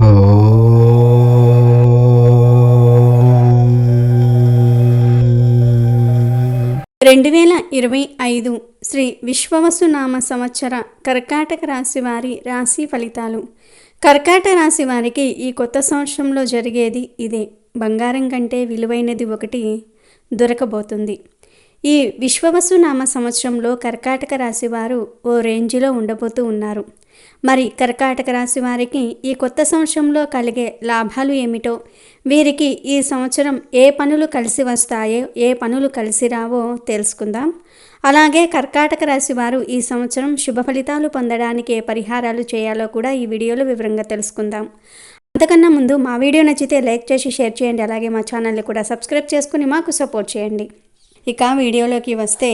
రెండు వేల ఇరవై ఐదు శ్రీ విశ్వవసునామ సంవత్సర కర్కాటక రాశి వారి రాశి ఫలితాలు. కర్కాటక రాశి వారికి ఈ కొత్త సంవత్సరంలో జరిగేది ఇదే. బంగారం కంటే విలువైనది ఒకటి దొరకబోతుంది. ఈ విశ్వవసునామ సంవత్సరంలో కర్కాటక రాశి వారు ఓ రేంజ్లో ఉండబోతూ ఉన్నారు. మరి కర్కాటక రాశి వారికి ఈ కొత్త సంవత్సరంలో కలిగే లాభాలు ఏమిటో వీరికి ఈ సంవత్సరం ఏ పనులు కలిసి వస్తాయో ఏ పనులు కలిసి రావో తెలుసుకుందాం. అలాగే కర్కాటక రాశి వారు ఈ సంవత్సరం శుభ ఫలితాలు పొందడానికి ఏ పరిహారాలు చేయాలో కూడా ఈ వీడియోలో వివరంగా తెలుసుకుందాం. అంతకన్నా ముందు మా వీడియో నచ్చితే లైక్ చేసి షేర్ చేయండి. అలాగే మా ఛానల్ని కూడా సబ్స్క్రైబ్ చేసుకుని మాకు సపోర్ట్ చేయండి. ఇక వీడియోలోకి వస్తే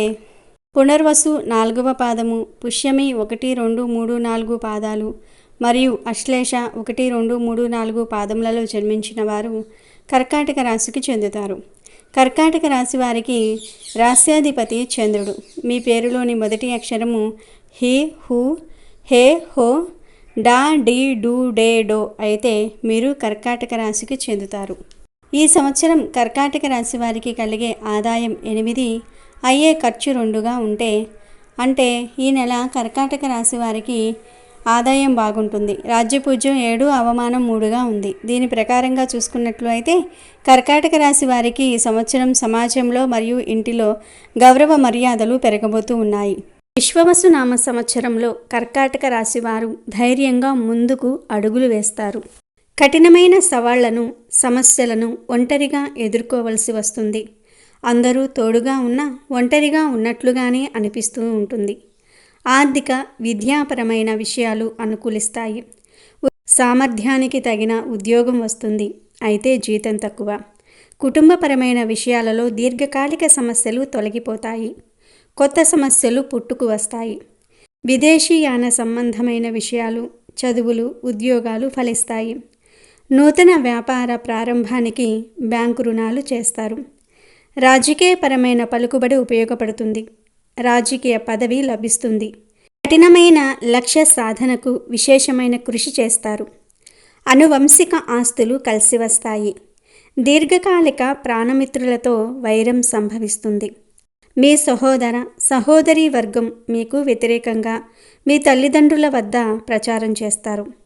పునర్వసు నాలుగవ పాదము పుష్యమి ఒకటి రెండు మూడు నాలుగు పాదాలు మరియు అశ్లేష ఒకటి రెండు మూడు నాలుగు పాదములలో జన్మించిన వారు కర్కాటక రాశికి చెందుతారు. కర్కాటక రాశి వారికి రాస్యాధిపతి చంద్రుడు. మీ పేరులోని మొదటి అక్షరము హి హు హే హో డా డి డూ డే డో అయితే మీరు కర్కాటక రాశికి చెందుతారు. ఈ సంవత్సరం కర్కాటక రాశి వారికి కలిగే ఆదాయం ఎనిమిది అయ్యే ఖర్చు రెండుగా ఉంటే అంటే ఈ నెల కర్కాటక రాశి వారికి ఆదాయం బాగుంటుంది. రాజ్యపూజ్యం ఏడు అవమానం మూడుగా ఉంది. దీని ప్రకారంగా చూసుకున్నట్లు అయితే కర్కాటక రాశి వారికి ఈ సంవత్సరం సమాజంలో మరియు ఇంటిలో గౌరవ మర్యాదలు పెరగబోతూ ఉన్నాయి. విశ్వవసు నామ సంవత్సరంలో కర్కాటక రాశి వారు ధైర్యంగా ముందుకు అడుగులు వేస్తారు. కఠినమైన సవాళ్ళను సమస్యలను ఒంటరిగా ఎదుర్కోవలసి వస్తుంది. అందరూ తోడుగా ఉన్న ఒంటరిగా ఉన్నట్లుగానే అనిపిస్తూ ఉంటుంది. ఆర్థిక విద్యాపరమైన విషయాలు అనుకూలిస్తాయి. సామర్థ్యానికి తగిన ఉద్యోగం వస్తుంది. అయితే జీతం తక్కువ. కుటుంబపరమైన విషయాలలో దీర్ఘకాలిక సమస్యలు తొలగిపోతాయి. కొత్త సమస్యలు పుట్టుకు వస్తాయి. విదేశీయాన సంబంధమైన విషయాలు చదువులు ఉద్యోగాలు ఫలిస్తాయి. నూతన వ్యాపార ప్రారంభానికి బ్యాంకు రుణాలు చేస్తారు. రాజకీయపరమైన పలుకుబడి ఉపయోగపడుతుంది. రాజకీయ పదవి లభిస్తుంది. కఠినమైన లక్ష్య సాధనకు విశేషమైన కృషి చేస్తారు. అనువంశిక ఆస్తులు కలిసి వస్తాయి. దీర్ఘకాలిక ప్రాణమిత్రులతో వైరం సంభవిస్తుంది. మీ సహోదర సహోదరి వర్గం మీకు వ్యతిరేకంగా మీ తల్లిదండ్రుల వద్ద ప్రచారం చేస్తారు.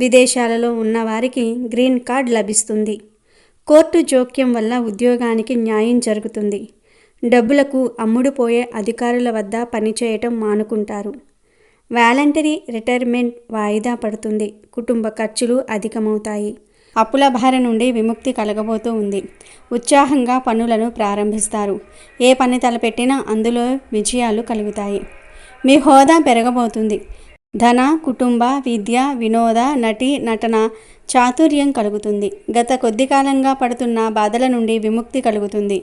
విదేశాలలో ఉన్నవారికి గ్రీన్ కార్డ్ లభిస్తుంది. కోర్టు జోక్యం వల్ల ఉద్యోగానికి న్యాయం జరుగుతుంది. డబ్బులకు అమ్ముడుపోయే అధికారుల వద్ద పనిచేయటం మానుకుంటారు. వాలంటరీ రిటైర్మెంట్ వాయిదా పడుతుంది. కుటుంబ ఖర్చులు అధికమవుతాయి. అప్పుల భార నుండి విముక్తి కలగబోతూ ఉంది. ఉత్సాహంగా పనులను ప్రారంభిస్తారు. ఏ పని తలపెట్టినా అందులో విజయాలు కలుగుతాయి. మీ హోదా పెరగబోతుంది. ధన కుటుంబ విద్య వినోద నటి నటన చాతుర్యం కలుగుతుంది. గత కొద్ది కాలంగా పడుతున్న బాధల నుండి విముక్తి కలుగుతుంది.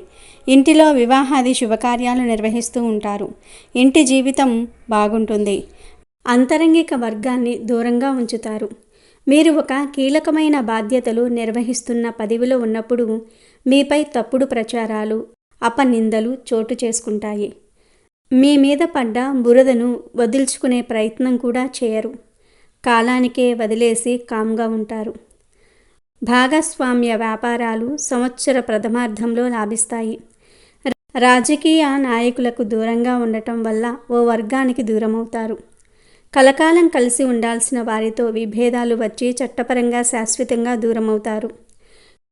ఇంటిలో వివాహాది శుభకార్యాలు నిర్వహిస్తూ ఉంటారు. ఇంటి జీవితం బాగుంటుంది. అంతరంగిక వర్గాన్ని దూరంగా ఉంచుతారు. మీరు ఒక కీలకమైన బాధ్యతలు నిర్వహిస్తున్న పదవిలో ఉన్నప్పుడు మీపై తప్పుడు ప్రచారాలు అపనిందలు చోటు చేసుకుంటాయి. మీ మీద పడ్డ బురదను వదిల్చుకునే ప్రయత్నం కూడా చేయరు. కాలానికే వదిలేసి కామ్గా ఉంటారు. భాగస్వామ్య వ్యాపారాలు సంవత్సర ప్రథమార్థంలో లాభిస్తాయి. రాజకీయ నాయకులకు దూరంగా ఉండటం వల్ల ఓ వర్గానికి దూరమవుతారు. కలకాలం కలిసి ఉండాల్సిన వారితో విభేదాలు వచ్చి చట్టపరంగా శాశ్వతంగా దూరమవుతారు.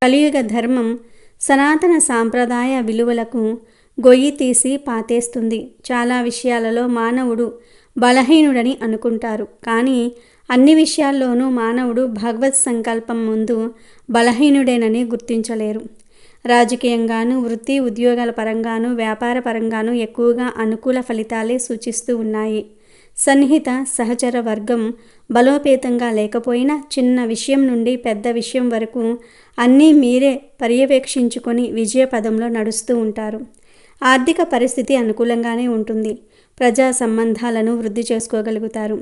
కలియుగ ధర్మం సనాతన సాంప్రదాయ విలువలకు గొయ్యి తీసి పాతేస్తుంది. చాలా విషయాలలో మానవుడు బలహీనుడని అనుకుంటారు. కానీ అన్ని విషయాల్లోనూ మానవుడు భగవత్ సంకల్పం ముందు బలహీనుడేనని గుర్తించలేరు. రాజకీయంగాను వృత్తి ఉద్యోగాల పరంగాను వ్యాపార పరంగాను ఎక్కువగా అనుకూల ఫలితాలే సూచిస్తూ ఉన్నాయి. సన్నిహిత సహచర వర్గం బలోపేతంగా లేకపోయినా చిన్న విషయం నుండి పెద్ద విషయం వరకు అన్నీ మీరే పర్యవేక్షించుకొని విజయ పదంలో నడుస్తూ ఉంటారు. ఆర్థిక పరిస్థితి అనుకూలంగానే ఉంటుంది. ప్రజా సంబంధాలను వృద్ధి చేసుకోగలుగుతారు.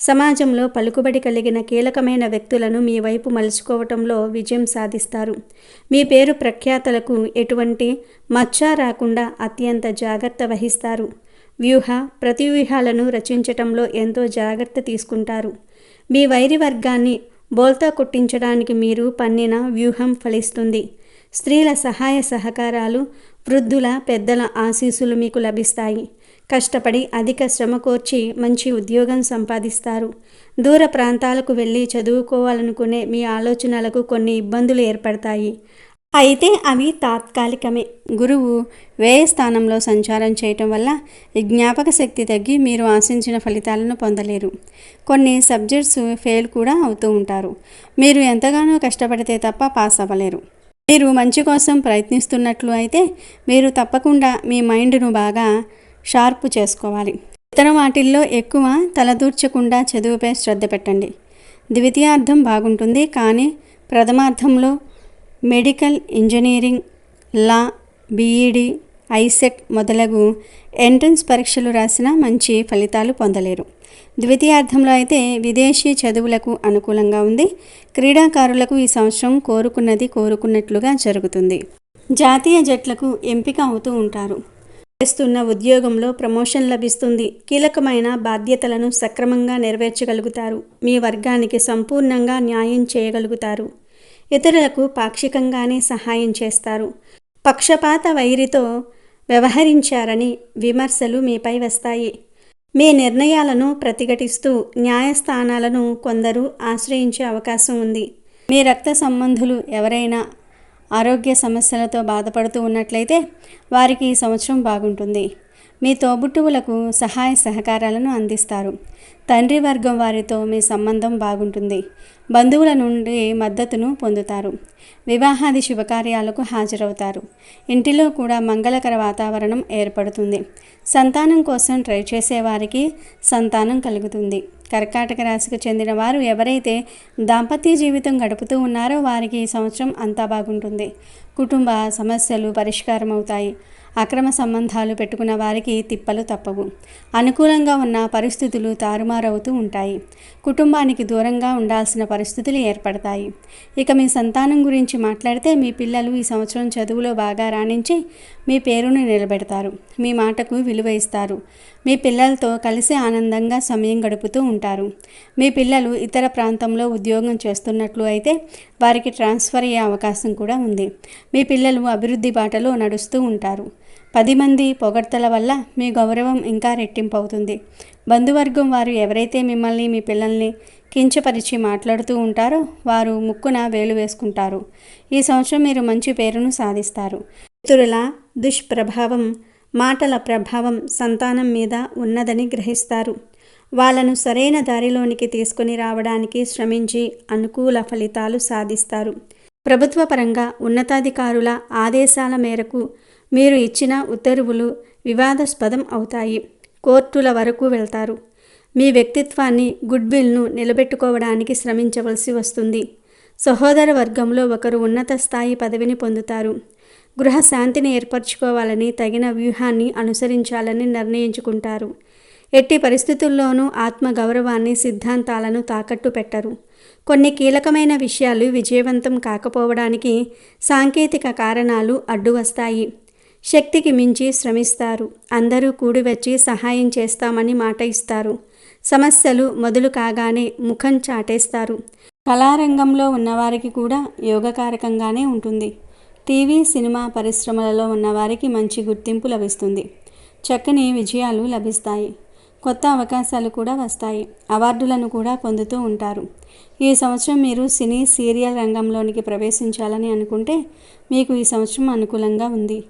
సమాజంలో పలుకుబడి కలిగిన కీలకమైన వ్యక్తులను మీ వైపు మలుచుకోవటంలో విజయం సాధిస్తారు. మీ పేరు ప్రఖ్యాతలకు ఎటువంటి మచ్చ రాకుండా అత్యంత జాగ్రత్త వహిస్తారు. వ్యూహ ప్రతివ్యూహాలను రచించటంలో ఎంతో జాగ్రత్త తీసుకుంటారు. మీ వైరి వర్గాన్ని బోల్తా కొట్టించడానికి మీరు పన్నిన వ్యూహం ఫలిస్తుంది. స్త్రీల సహాయ సహకారాలు వృద్ధుల పెద్దల ఆశీస్సులు మీకు లభిస్తాయి. కష్టపడి అధిక శ్రమ కోర్చి మంచి ఉద్యోగం సంపాదిస్తారు. దూర ప్రాంతాలకు వెళ్ళి చదువుకోవాలనుకునే మీ ఆలోచనలకు కొన్ని ఇబ్బందులు ఏర్పడతాయి. అయితే అవి తాత్కాలికమే. గురువు వేయ స్థానంలో సంచారం చేయటం వల్ల జ్ఞాపక శక్తి తగ్గి మీరు ఆశించిన ఫలితాలను పొందలేరు. కొన్ని సబ్జెక్ట్స్ ఫెయిల్ కూడా అవుతూ ఉంటారు. మీరు ఎంతగానో కష్టపడితే తప్ప పాస్ అవ్వలేరు. మీరు మంచి కోసం ప్రయత్నిస్తున్నట్లు అయితే మీరు తప్పకుండా మీ మైండ్ను బాగా షార్ప్ చేసుకోవాలి. ఇతర వాటిల్లో ఎక్కువ తలదూర్చకుండా చదువుపై శ్రద్ధ పెట్టండి. ద్వితీయార్థం బాగుంటుంది కానీ ప్రథమార్థంలో medical engineering law BEd ICET మొదలగు ఎంట్రన్స్ పరీక్షలు రాసిన మంచి ఫలితాలు పొందలేరు. ద్వితీయార్థంలో అయితే విదేశీ చదువులకు అనుకూలంగా ఉంది. క్రీడాకారులకు ఈ సంవత్సరం కోరుకున్నది కోరుకున్నట్లుగా జరుగుతుంది. జాతీయ జట్లకు ఎంపిక అవుతూ ఉంటారు. చేస్తున్న ఉద్యోగంలో ప్రమోషన్ లభిస్తుంది. కీలకమైన బాధ్యతలను సక్రమంగా నెరవేర్చగలుగుతారు. మీ వర్గానికి సంపూర్ణంగా న్యాయం చేయగలుగుతారు. ఇతరులకు పాక్షికంగానే సహాయం చేస్తారు. పక్షపాత వైరితో వ్యవహరించారని విమర్శలు మీపై వస్తాయి. మీ నిర్ణయాలను ప్రతిఘటిస్తూ న్యాయస్థానాలను కొందరు ఆశ్రయించే అవకాశం ఉంది. మీ రక్త సంబంధులు ఎవరైనా ఆరోగ్య సమస్యలతో బాధపడుతూ ఉన్నట్లయితే వారికి ఈ సంవత్సరం బాగుంటుంది. మీ తోబుట్టువులకు సహాయ సహకారాలను అందిస్తారు. తండ్రి వర్గం వారితో మీ సంబంధం బాగుంటుంది. బంధువుల నుండి మద్దతును పొందుతారు. వివాహాది శుభకార్యాలకు హాజరవుతారు. ఇంటిలో కూడా మంగళకర వాతావరణం ఏర్పడుతుంది. సంతానం కోసం ట్రై చేసేవారికి సంతానం కలుగుతుంది. కర్కాటక రాశికి చెందిన వారు ఎవరైతే దాంపత్య జీవితం గడుపుతూ ఉన్నారో వారికి ఈ సంవత్సరం అంతా బాగుంటుంది. కుటుంబ సమస్యలు పరిష్కారం అవుతాయి అక్రమ సంబంధాలు పెట్టుకున్న వారికి తిప్పలు తప్పవు. అనుకూలంగా ఉన్న పరిస్థితులు తారుమారవుతూ ఉంటాయి. కుటుంబానికి దూరంగా ఉండాల్సిన పరిస్థితులు ఏర్పడతాయి. ఇక మీ సంతానం గురించి మాట్లాడితే మీ పిల్లలు ఈ సంవత్సరం చదువులో బాగా రాణించి మీ పేరును నిలబెడతారు. మీ మాటకు విలువ ఇస్తారు. మీ పిల్లలతో కలిసి ఆనందంగా సమయం గడుపుతూ ఉంటారు. మీ పిల్లలు ఇతర ప్రాంతంలో ఉద్యోగం చేస్తున్నట్లు అయితే వారికి ట్రాన్స్ఫర్ అయ్యే అవకాశం కూడా ఉంది. మీ పిల్లలు అభివృద్ధి బాటలో నడుస్తూ ఉంటారు. పది మంది పొగడ్తల వల్ల మీ గౌరవం ఇంకా రెట్టింపు అవుతుంది బంధువర్గం వారు ఎవరైతే మిమ్మల్ని మీ పిల్లల్ని కించపరిచి మాట్లాడుతూ ఉంటారో వారు ముక్కున వేలు వేసుకుంటారు. ఈ సంవత్సరం మీరు మంచి పేరును సాధిస్తారు. ఇతరుల దుష్ప్రభావం మాటల ప్రభావం సంతానం మీద ఉన్నదని గ్రహిస్తారు. వాళ్ళను సరైన దారిలోనికి తీసుకుని రావడానికి శ్రమించి అనుకూల ఫలితాలు సాధిస్తారు. ప్రభుత్వ పరంగా ఉన్నతాధికారుల ఆదేశాల మేరకు మీరు ఇచ్చిన ఉత్తర్వులు వివాదాస్పదం అవుతాయి. కోర్టుల వరకు వెళ్తారు. మీ వ్యక్తిత్వాన్ని గుడ్విల్ను నిలబెట్టుకోవడానికి శ్రమించవలసి వస్తుంది. సహోదర వర్గంలో ఒకరు ఉన్నత స్థాయి పదవిని పొందుతారు. గృహ శాంతిని ఏర్పరచుకోవాలని తగిన వ్యూహాన్ని అనుసరించాలని నిర్ణయించుకుంటారు. ఎట్టి పరిస్థితుల్లోనూ ఆత్మగౌరవాన్ని సిద్ధాంతాలను తాకట్టు పెట్టరు. కొన్ని కీలకమైన విషయాలు విజయవంతం కాకపోవడానికి సాంకేతిక కారణాలు అడ్డు వస్తాయి శక్తికి మించి శ్రమిస్తారు. అందరూ కూడి వచ్చి సహాయం చేస్తామని మాట ఇస్తారు. సమస్యలు మొదలు కాగానే ముఖం చాటేస్తారు. కళారంగంలో ఉన్నవారికి కూడా యోగకారకంగానే ఉంటుంది. టీవీ సినిమా పరిశ్రమలలో ఉన్నవారికి మంచి గుర్తింపు లభిస్తుంది. చక్కని విజయాలు లభిస్తాయి. కొత్త అవకాశాలు కూడా వస్తాయి. అవార్డులను కూడా పొందుతూ ఉంటారు. ఈ సంవత్సరం మీరు సినీ సీరియల్ రంగంలోనికి ప్రవేశించాలని అనుకుంటే మీకు ఈ సంవత్సరం అనుకూలంగా ఉంది.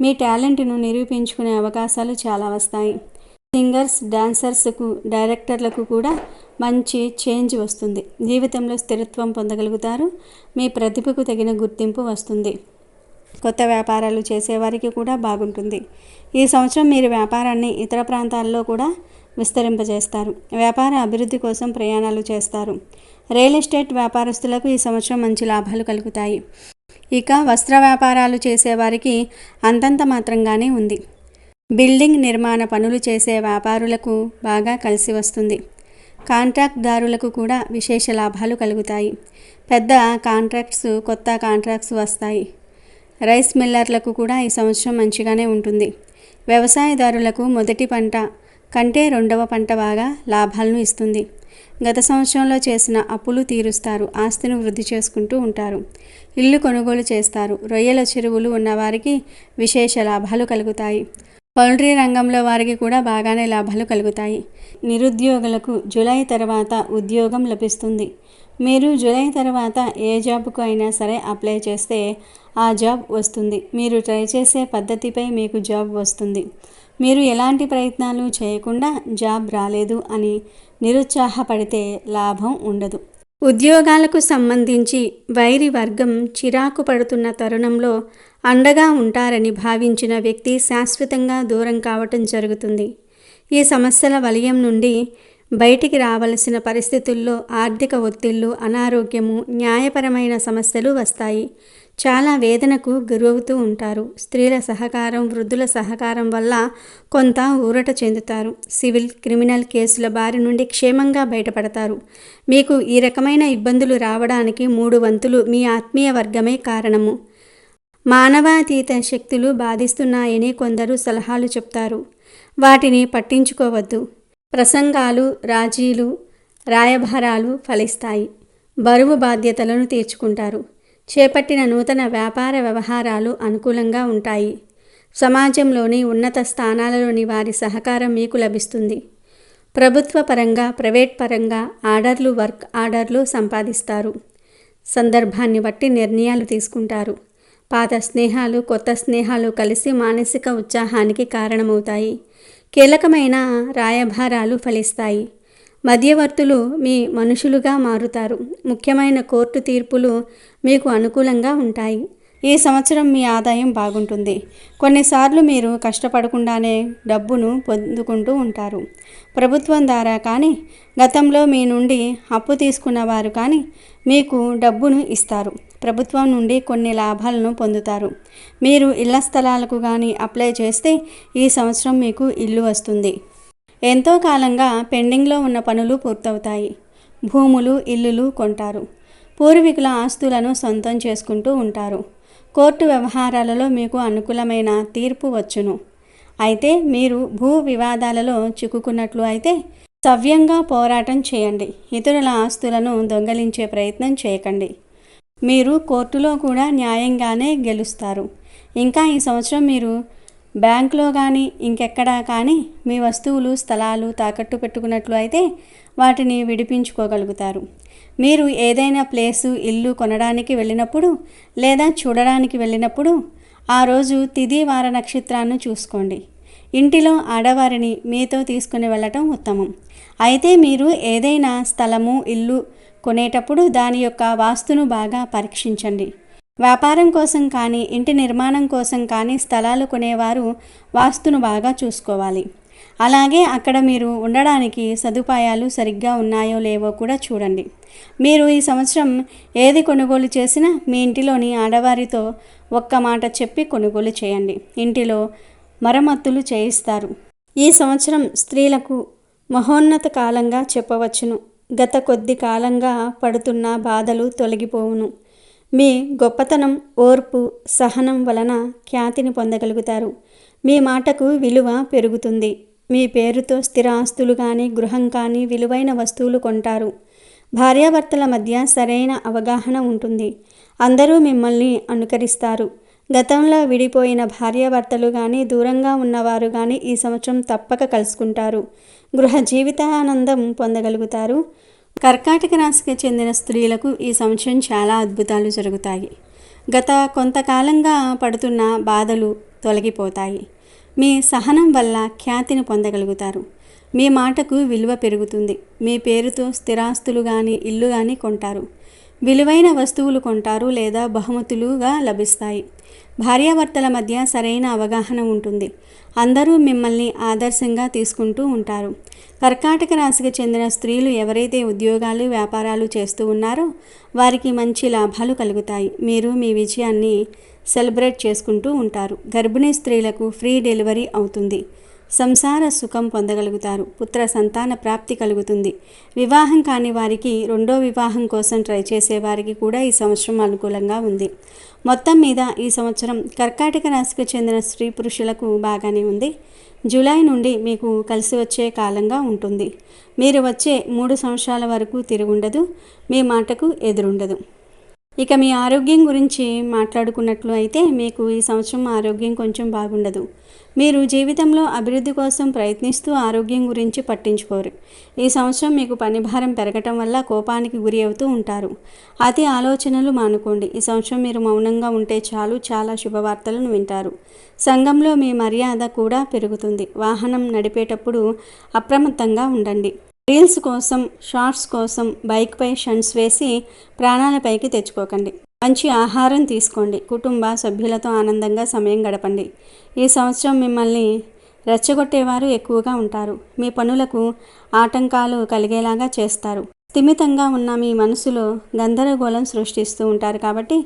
మీ టాలెంట్ను నిరూపించుకునే అవకాశాలు చాలా వస్తాయి. సింగర్స్ డాన్సర్స్కు డైరెక్టర్లకు కూడా మంచి చేంజ్ వస్తుంది. జీవితంలో స్థిరత్వం పొందగలుగుతారు. మీ ప్రతిభకు తగిన గుర్తింపు వస్తుంది. కొత్త వ్యాపారాలు చేసేవారికి కూడా బాగుంటుంది. ఈ సంవత్సరం మీరు వ్యాపారాన్ని ఇతర ప్రాంతాల్లో కూడా విస్తరింపజేస్తారు. వ్యాపార అభివృద్ధి కోసం ప్రయాణాలు చేస్తారు. రియల్ ఎస్టేట్ వ్యాపారస్తులకు ఈ సంవత్సరం మంచి లాభాలు కలుగుతాయి. ఇక వస్త్ర వ్యాపారాలు చేసేవారికి అంతంత మాత్రంగానే ఉంది. బిల్డింగ్ నిర్మాణ పనులు చేసే వ్యాపారులకు బాగా కలిసి వస్తుంది. కాంట్రాక్ట్దారులకు కూడా విశేష లాభాలు కలుగుతాయి. పెద్ద కాంట్రాక్ట్స్ కొత్త కాంట్రాక్ట్స్ వస్తాయి. రైస్ మిల్లర్లకు కూడా ఈ సంవత్సరం మంచిగానే ఉంటుంది. వ్యవసాయదారులకు మొదటి పంట కంటే రెండవ పంట బాగా లాభాలను ఇస్తుంది. గత సంవత్సరంలో చేసిన అప్పులు తీరుస్తారు ఆస్తిని వృద్ధి చేసుకుంటూ ఉంటారు. ఇల్లు కొనుగోలు చేస్తారు. రొయ్యల చెరువులు ఉన్నవారికి విశేష లాభాలు కలుగుతాయి. పౌల్ట్రీ రంగంలో వారికి కూడా బాగానే లాభాలు కలుగుతాయి. నిరుద్యోగులకు జూలై తర్వాత ఉద్యోగం లభిస్తుంది. మీరు జూలై తర్వాత ఏ జాబ్కు అయినా సరే అప్లై చేస్తే ఆ జాబ్ వస్తుంది. మీరు ట్రై చేసే పద్ధతిపై మీకు జాబ్ వస్తుంది. మీరు ఎలాంటి ప్రయత్నాలు చేయకుండా జాబ్ రాలేదు అని నిరుత్సాహపడితే లాభం ఉండదు. ఉద్యోగాలకు సంబంధించి వైరి వర్గం చిరాకు పడుతున్న తరుణంలో అండగా ఉంటారని భావించిన వ్యక్తి శాశ్వతంగా దూరం కావటం జరుగుతుంది. ఈ సమస్యల వలయం నుండి బయటికి రావలసిన పరిస్థితుల్లో ఆర్థిక ఒత్తిళ్ళు అనారోగ్యము న్యాయపరమైన సమస్యలు వస్తాయి. చాలా వేదనకు గురవుతూ ఉంటారు. స్త్రీల సహకారం వృద్ధుల సహకారం వల్ల కొంత ఊరట చెందుతారు. సివిల్ క్రిమినల్ కేసుల బారి నుండి క్షేమంగా బయటపడతారు. మీకు ఈ రకమైన ఇబ్బందులు రావడానికి మూడు వంతులు మీ ఆత్మీయ వర్గమే కారణము. మానవాతీత శక్తులు బాధిస్తున్నాయని కొందరు సలహాలు చెప్తారు. వాటిని పట్టించుకోవద్దు. ప్రసంగాలు రాజీలు రాయభారాలు ఫలిస్తాయి. బరువు బాధ్యతలను తీర్చుకుంటారు. చేపట్టిన నూతన వ్యాపార వ్యవహారాలు అనుకూలంగా ఉంటాయి. సమాజంలోని ఉన్నత స్థానాలలోని వారి సహకారం మీకు లభిస్తుంది. ప్రభుత్వ పరంగా ప్రైవేట్ పరంగా ఆర్డర్లు వర్క్ ఆర్డర్లు సంపాదిస్తారు. సందర్భాన్ని బట్టి నిర్ణయాలు తీసుకుంటారు. పాత స్నేహాలు కొత్త స్నేహాలు కలిసి మానసిక ఉత్సాహానికి కారణమవుతాయి. కీలకమైన రాయభారాలు ఫలిస్తాయి. మధ్యవర్తులు మీ మనుషులుగా మారుతారు. ముఖ్యమైన కోర్టు తీర్పులు మీకు అనుకూలంగా ఉంటాయి. ఈ సంవత్సరం మీ ఆదాయం బాగుంటుంది. కొన్నిసార్లు మీరు కష్టపడకుండానే డబ్బును పొందుకుంటూ ఉంటారు. ప్రభుత్వం ద్వారా కానీ గతంలో మీ నుండి అప్పు తీసుకున్న వారు కానీ మీకు డబ్బును ఇస్తారు. ప్రభుత్వం నుండి కొన్ని లాభాలను పొందుతారు. మీరు ఇళ్ళ స్థలాలకు కానీ అప్లై చేస్తే ఈ సంవత్సరం మీకు ఇల్లు వస్తుంది. ఎంతో కాలంగా పెండింగ్లో ఉన్న పనులు పూర్తవుతాయి. భూములు ఇల్లులు కొంటారు. పూర్వీకుల ఆస్తులను సొంతం చేసుకుంటూ ఉంటారు. కోర్టు వ్యవహారాలలో మీకు అనుకూలమైన తీర్పు వచ్చును. అయితే మీరు భూ వివాదాలలో చిక్కుకున్నట్లు అయితే సవ్యంగా పోరాటం చేయండి. ఇతరుల ఆస్తులను దొంగలించే ప్రయత్నం చేయకండి. మీరు కోర్టులో కూడా న్యాయంగానే గెలుస్తారు. ఇంకా ఈ సంవత్సరం మీరు బ్యాంకులో కానీ ఇంకెక్కడా కానీ మీ వస్తువులు స్థలాలు తాకట్టు పెట్టుకున్నట్లు అయితే వాటిని విడిపించుకోగలుగుతారు. మీరు ఏదైనా ప్లేసు ఇల్లు కొనడానికి వెళ్ళినప్పుడు లేదా చూడడానికి వెళ్ళినప్పుడు ఆ రోజు తిది వార నక్షత్రాన్ని చూసుకోండి. ఇంటిలో ఆడవారిని మీతో తీసుకుని వెళ్ళటం ఉత్తమం. అయితే మీరు ఏదైనా స్థలము ఇల్లు కొనేటప్పుడు దాని యొక్క వాస్తును బాగా పరీక్షించండి. వ్యాపారం కోసం కానీ ఇంటి నిర్మాణం కోసం కానీ స్థలాలు కొనేవారు వాస్తును బాగా చూసుకోవాలి. అలాగే అక్కడ మీరు ఉండడానికి సదుపాయాలు సరిగ్గా ఉన్నాయో లేవో కూడా చూడండి. మీరు ఈ సంవత్సరం ఏది కొనుగోలు చేసినా మీ ఇంటిలోని ఆడవారితో ఒక్క మాట చెప్పి కొనుగోలు చేయండి. ఇంటిలో మరమ్మతులు చేయిస్తారు. ఈ సంవత్సరం స్త్రీలకు మహోన్నత కాలంగా చెప్పవచ్చును. గత కొద్ది కాలంగా పడుతున్న బాధలు తొలగిపోవును. మీ గొప్పతనం ఓర్పు సహనం వలన ఖ్యాతిని పొందగలుగుతారు. మీ మాటకు విలువ పెరుగుతుంది. మీ పేరుతో స్థిర ఆస్తులు కానీ గృహం కానీ విలువైన వస్తువులు కొంటారు. భార్యాభర్తల మధ్య సరైన అవగాహన ఉంటుంది. అందరూ మిమ్మల్ని అనుకరిస్తారు. గతంలో విడిపోయిన భార్యాభర్తలు కానీ దూరంగా ఉన్నవారు కానీ ఈ సంవత్సరం తప్పక కలుసుకుంటారు. గృహ జీవితానందం పొందగలుగుతారు. కర్కాటక రాశికి చెందిన స్త్రీలకు ఈ సంవత్సరం చాలా అద్భుతాలు జరుగుతాయి. గత కొంతకాలంగా పడుతున్న బాధలు తొలగిపోతాయి. మీ సహనం వల్ల ఖ్యాతిని పొందగలుగుతారు. మీ మాటకు విలువ పెరుగుతుంది. మీ పేరుతో స్థిరాస్తులు కానీ ఇల్లు కానీ కొంటారు. విలువైన వస్తువులు కొంటారు లేదా బహుమతులుగా లభిస్తాయి. భార్యాభర్తల మధ్య సరైన అవగాహన ఉంటుంది. అందరూ మిమ్మల్ని ఆదర్శంగా తీసుకుంటూ ఉంటారు. కర్కాటక రాశికి చెందిన స్త్రీలు ఎవరైతే ఉద్యోగాలు వ్యాపారాలు చేస్తూ ఉన్నారో వారికి మంచి లాభాలు కలుగుతాయి. మీరు మీ విజయాన్ని సెలబ్రేట్ చేసుకుంటూ ఉంటారు. గర్భిణీ స్త్రీలకు ఫ్రీ డెలివరీ అవుతుంది. సంసార సుఖం పొందగలుగుతారు. పుత్ర సంతాన ప్రాప్తి కలుగుతుంది. వివాహం కాని వారికి రెండో వివాహం కోసం ట్రై చేసేవారికి కూడా ఈ సంవత్సరం అనుకూలంగా ఉంది. మొత్తం మీద ఈ సంవత్సరం కర్కాటక రాశికి చెందిన స్త్రీ పురుషులకు బాగానే ఉంది. జూలై నుండి మీకు కలిసి వచ్చే కాలంగా ఉంటుంది. మీరు వచ్చే మూడు సంవత్సరాల వరకు తిరుగుండదు. మీ మాటకు ఎదురుండదు. ఇక మీ ఆరోగ్యం గురించి మాట్లాడుకున్నట్లు అయితే మీకు ఈ సంవత్సరం ఆరోగ్యం కొంచెం బాగుండదు. మీరు జీవితంలో అభివృద్ధి కోసం ప్రయత్నిస్తూ ఆరోగ్యం గురించి పట్టించుకోరు. ఈ సంవత్సరం మీకు పని భారం పెరగటం వల్ల కోపానికి గురి అవుతూ ఉంటారు. అతి ఆలోచనలు మానుకోండి. ఈ సంవత్సరం మీరు మౌనంగా ఉంటే చాలు చాలా శుభవార్తలను వింటారు. సంఘంలో మీ మర్యాద కూడా పెరుగుతుంది. వాహనం నడిపేటప్పుడు అప్రమత్తంగా ఉండండి. రీల్స్ కోసం షార్ట్స్ కోసం బైక్పై షన్స్ వేసి ప్రాణాలపైకి తెచ్చుకోకండి. మంచి ఆహారం తీసుకోండి. కుటుంబ సభ్యులతో ఆనందంగా సమయం గడపండి. ఈ సంవత్సరం మిమ్మల్ని రెచ్చగొట్టేవారు ఎక్కువగా ఉంటారు. మీ పనులకు ఆటంకాలు కలిగేలాగా చేస్తారు. స్థిమితంగా ఉన్న మీ మనసులో గందరగోళం సృష్టిస్తూ ఉంటారు కాబట్టి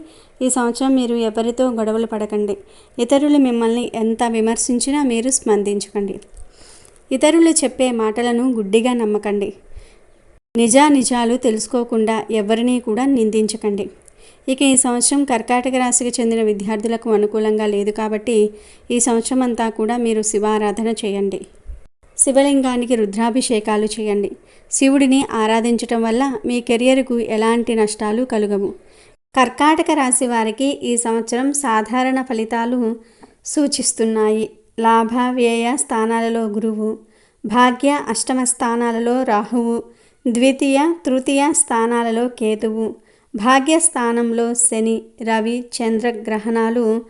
ఈ సంవత్సరం మీరు ఎవరితో గొడవలు పడకండి. ఇతరులు మిమ్మల్ని ఎంత విమర్శించినా మీరు స్పందించకండి. ఇతరులు చెప్పే మాటలను గుడ్డిగా నమ్మకండి. నిజానిజాలు తెలుసుకోకుండా ఎవరినీ కూడా నిందించకండి. ఇక ఈ సంవత్సరం కర్కాటక రాశికి చెందిన విద్యార్థులకు అనుకూలంగా లేదు కాబట్టి ఈ సంవత్సరం అంతా కూడా మీరు శివారాధన చేయండి. శివలింగానికి రుద్రాభిషేకాలు చేయండి. శివుడిని ఆరాధించటం వల్ల మీ కెరియర్కు ఎలాంటి నష్టాలు కలుగవు. కర్కాటక రాశి వారికి ఈ సంవత్సరం సాధారణ ఫలితాలు సూచిస్తున్నాయి. లాభ వ్యయ స్థానాలలో గురువు భాగ్య అష్టమ స్థానాలలో రాహువు ద్వితీయ తృతీయ స్థానాలలో కేతువు భాగ్య స్థానంలో శని రవి చంద్ర గ్రహణాలు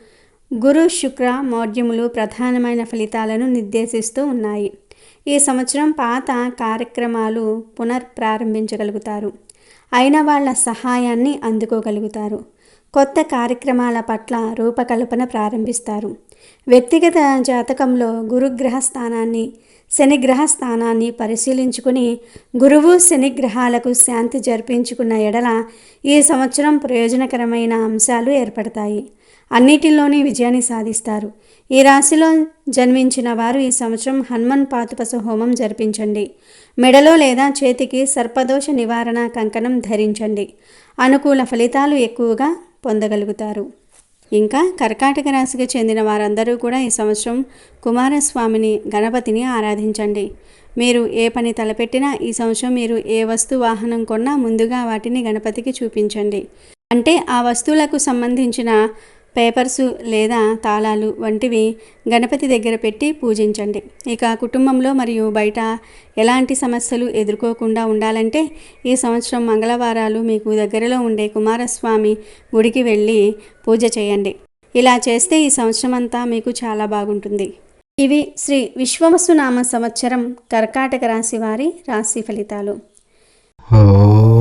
గురు శుక్ర మౌర్యములు ప్రధానమైన ఫలితాలను నిర్దేశిస్తూ ఉన్నాయి. ఈ సంవత్సరం పాత కార్యక్రమాలు పునర్ప్రారంభించగలుగుతారు. అయిన వాళ్ళ సహాయాన్ని అందుకోగలుగుతారు. కొత్త కార్యక్రమాల పట్ల రూపకల్పన ప్రారంభిస్తారు. వ్యక్తిగత జాతకంలో గురుగ్రహ స్థానాన్ని శనిగ్రహ స్థానాన్ని పరిశీలించుకుని గురువు శనిగ్రహాలకు శాంతి జరిపించుకున్న ఎడల ఈ సంవత్సరం ప్రయోజనకరమైన అంశాలు ఏర్పడతాయి. అన్నిటిలోనే విజయాన్ని సాధిస్తారు. ఈ రాశిలో జన్మించిన వారు ఈ సంవత్సరం హనుమన్ పాతుపస హోమం జరిపించండి. మెడలో లేదా చేతికి సర్పదోష నివారణ కంకణం ధరించండి. అనుకూల ఫలితాలు ఎక్కువగా పొందగలుగుతారు. ఇంకా కర్కాటక రాశికి చెందిన వారందరూ కూడా ఈ సంవత్సరం కుమారస్వామిని గణపతిని ఆరాధించండి. మీరు ఏ పని తలపెట్టినా ఈ సంవత్సరం మీరు ఏ వస్తు వాహనం కొన్నా ముందుగా వాటిని గణపతికి చూపించండి. అంటే ఆ వస్తువులకు సంబంధించిన పేపర్సు లేదా తాళాలు వంటివి గణపతి దగ్గర పెట్టి పూజించండి. ఇక కుటుంబంలో మరియు బయట ఎలాంటి సమస్యలు ఎదుర్కోకుండా ఉండాలంటే ఈ సంవత్సరం మంగళవారాలు మీకు దగ్గరలో ఉండే కుమారస్వామి గుడికి వెళ్ళి పూజ చేయండి. ఇలా చేస్తే ఈ సంవత్సరం అంతా మీకు చాలా బాగుంటుంది. ఇవి శ్రీ విశ్వవసునామ సంవత్సరం కర్కాటక రాశి వారి రాశి ఫలితాలు. ఓ